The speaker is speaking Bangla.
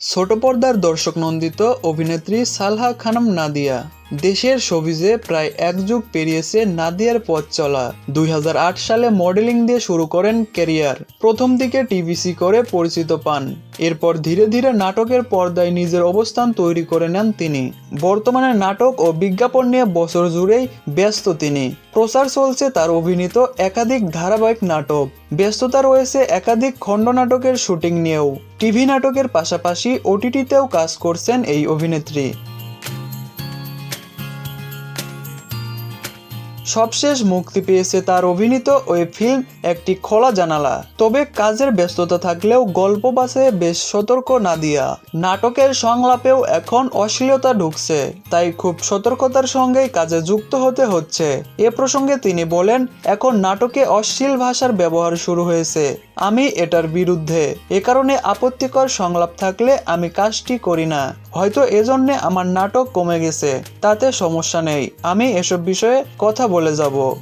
ছোট পর্দার দর্শক নন্দিত অভিনেত্রী সালহা খানম নাদিয়া। দেশের শোবিজে প্রায় এক যুগ পেরিয়েছে নাদিয়ার পথ চলা। দুই হাজার আট সালে মডেলিং দিয়ে শুরু করেন ক্যারিয়ার। প্রথম দিকে টিভিসি করে পরিচিত পান। এরপর ধীরে ধীরে নাটকের পর্দায় নিজের অবস্থান তৈরি করে নেন তিনি। বর্তমানে নাটক ও বিজ্ঞাপন নিয়ে বছর জুড়েই ব্যস্ত তিনি। প্রচার চলছে তার অভিনীত একাধিক ধারাবাহিক নাটক। ব্যস্ততা রয়েছে একাধিক খণ্ড নাটকের শুটিং নিয়েও। টিভি নাটকের পাশাপাশি ওটিটিতেও কাজ করছেন এই অভিনেত্রী। সবশেষ মুক্তি পেয়েছে তার অভিনীত ওই ফিল্ম একটি খোলা জানালা। তবে কাজের ব্যস্ততা থাকলেও গল্প বাসে বেশ সতর্ক নাদিয়া। নাটকের সংলাপেও এখন অশ্লীলতা ঢুকছে, তাই খুব সতর্কতার সঙ্গেই কাজে যুক্ত হতে হচ্ছে। এ প্রসঙ্গে তিনি বলেন, এখন নাটকে অশ্লীল ভাষার ব্যবহার শুরু হয়েছে। আমি এটার বিরুদ্ধে। এ কারণে আপত্তিকর সংলাপ থাকলে আমি কাজটি করি না। হয়তো এজন্যে আমার নাটক কমে গেছে। তাতে সমস্যা নেই। আমি এসব বিষয়ে কথা বলে যাব।